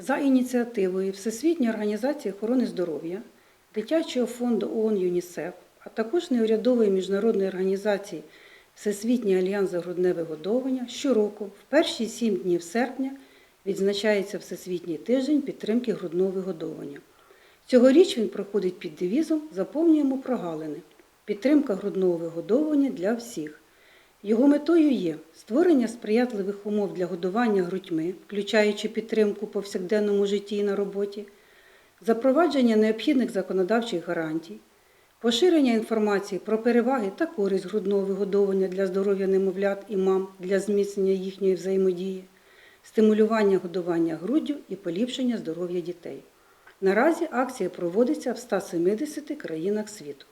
за ініціативою Всесвітньої організації охорони здоров'я, Дитячого фонду ООН ЮНІСЕФ, а також неурядової міжнародної організації Всесвітній альянс за грудне вигодовування щороку в перші сім днів серпня відзначається Всесвітній тиждень підтримки грудного вигодовування. Цьогоріч він проходить під девізом Заповнюємо прогалини. Підтримка грудного вигодовування для всіх. Його метою є створення сприятливих умов для годування грудьми, включаючи підтримку в повсякденному житті і на роботі, запровадження необхідних законодавчих гарантій, поширення інформації про переваги та користь грудного вигодовування для здоров'я немовлят і мам для зміцнення їхньої взаємодії, стимулювання годування груддю і поліпшення здоров'я дітей. Наразі акція проводиться в 170 країнах світу.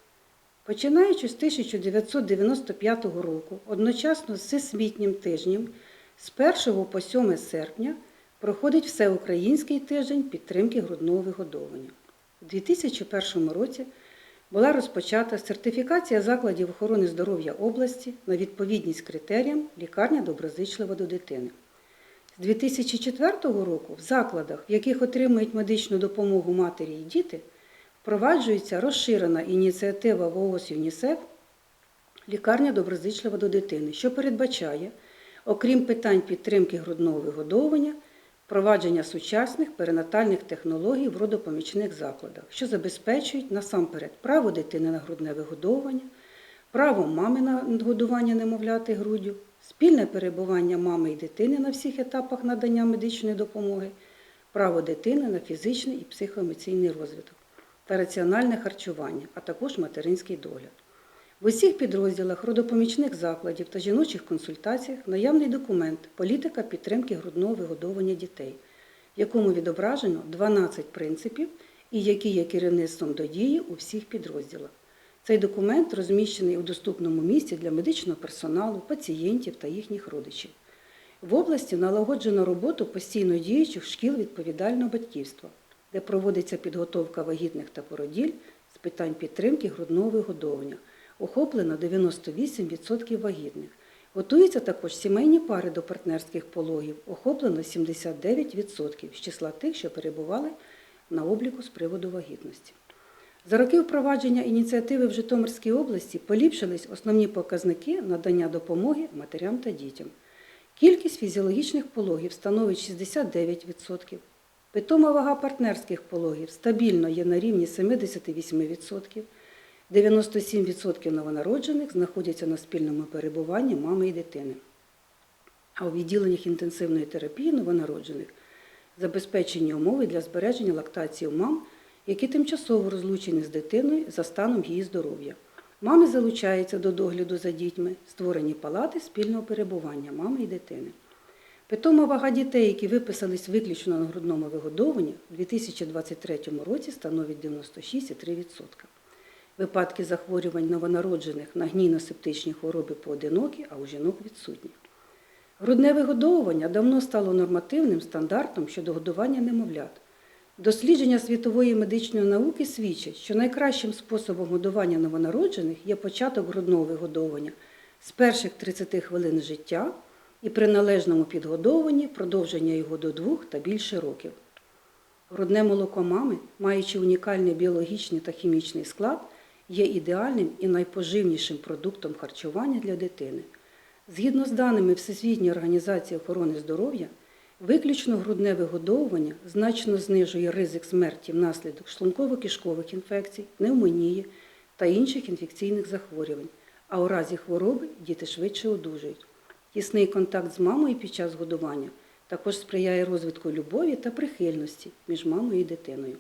Починаючи з 1995 року, одночасно з Всесвітнім тижнем, з 1 по 7 серпня проходить Всеукраїнський тиждень підтримки грудного вигодовування. У 2001 році була розпочата сертифікація закладів охорони здоров'я області на відповідність критеріям лікарня доброзичлива до дитини. З 2004 року в закладах, в яких отримують медичну допомогу матері і діти, впроваджується розширена ініціатива ВООЗ ЮНІСЕФ Лікарня доброзичлива до дитини, що передбачає, окрім питань підтримки грудного вигодовування, впровадження сучасних перинатальних технологій в родопомічних закладах, що забезпечують насамперед право дитини на грудне вигодовування, право мами на годування немовляти груддю, спільне перебування мами і дитини на всіх етапах надання медичної допомоги, право дитини на фізичний і психоемоційний розвиток та раціональне харчування, а також материнський догляд. В усіх підрозділах родопомічних закладів та жіночих консультаціях наявний документ Політика підтримки грудного вигодовування дітей, в якому відображено 12 принципів і які є керівництвом до дії у всіх підрозділах. Цей документ розміщений у доступному місці для медичного персоналу, пацієнтів та їхніх родичів. В області налагоджено роботу постійно діючих шкіл відповідального батьківства, де проводиться підготовка вагітних та породіль з питань підтримки грудного вигодовування. Охоплено 98% вагітних. Готуються також сімейні пари до партнерських пологів. Охоплено 79% з числа тих, що перебували на обліку з приводу вагітності. За роки впровадження ініціативи в Житомирській області поліпшились основні показники надання допомоги матерям та дітям. Кількість фізіологічних пологів становить 69%. Питома вага партнерських пологів стабільно є на рівні 78%. 97% новонароджених знаходяться на спільному перебуванні мами і дитини. А у відділеннях інтенсивної терапії новонароджених забезпечені умови для збереження лактації мам, які тимчасово розлучені з дитиною за станом її здоров'я. Мами залучаються до догляду за дітьми, створені палати спільного перебування мами і дитини. Питома вага дітей, які виписались виключно на грудному вигодовуванні, у 2023 році становить 96,3%. Випадки захворювань новонароджених на гнійно-септичні хвороби поодинокі, а у жінок відсутні. Грудне вигодовування давно стало нормативним стандартом щодо годування немовлят. Дослідження світової медичної науки свідчать, що найкращим способом годування новонароджених є початок грудного вигодовування з перших 30 хвилин життя і при належному підгодовуванні продовження його до двох та більше років. Грудне молоко мами, маючи унікальний біологічний та хімічний склад, є ідеальним і найпоживнішим продуктом харчування для дитини. Згідно з даними Всесвітньої організації охорони здоров'я, виключно грудне вигодовування значно знижує ризик смерті внаслідок шлунково-кишкових інфекцій, пневмонії та інших інфекційних захворювань, а у разі хвороби діти швидше одужують. Тісний контакт з мамою під час годування також сприяє розвитку любові та прихильності між мамою і дитиною.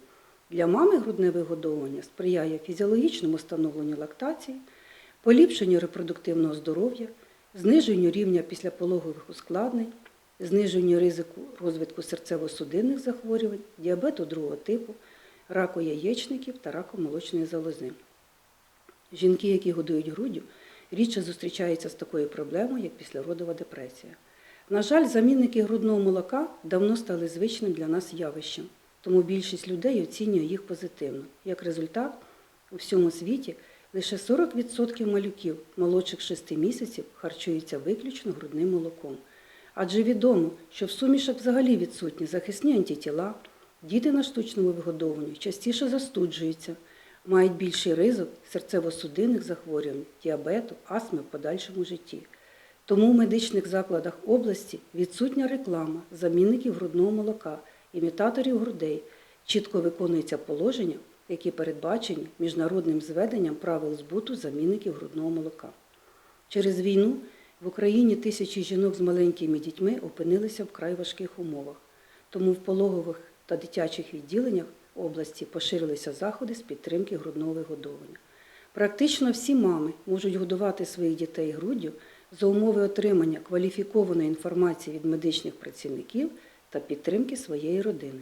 Для мами грудне вигодовування сприяє фізіологічному становленню лактації, поліпшенню репродуктивного здоров'я, зниженню рівня післяпологових ускладнень, зниженню ризику розвитку серцево-судинних захворювань, діабету другого типу, раку яєчників та раку молочної залози. Жінки, які годують груддю, рідше зустрічаються з такою проблемою, як післяродова депресія. На жаль, замінники грудного молока давно стали звичним для нас явищем, тому більшість людей оцінює їх позитивно. Як результат, у всьому світі лише 40% малюків молодших 6 місяців харчуються виключно грудним молоком, Адже відомо, що в сумішах взагалі відсутні захисні антитіла, діти на штучному вигодовуванні частіше застуджуються, мають більший ризик серцево-судинних захворювань, діабету, астми в подальшому житті. Тому в медичних закладах області відсутня реклама замінників грудного молока, імітаторів грудей, чітко виконуються положення, які передбачені міжнародним зведенням правил збуту замінників грудного молока. Через війну в Україні тисячі жінок з маленькими дітьми опинилися в край важких умовах. Тому в пологових та дитячих відділеннях області поширилися заходи з підтримки грудного вигодовування. Практично всі мами можуть годувати своїх дітей груддю за умови отримання кваліфікованої інформації від медичних працівників та підтримки своєї родини.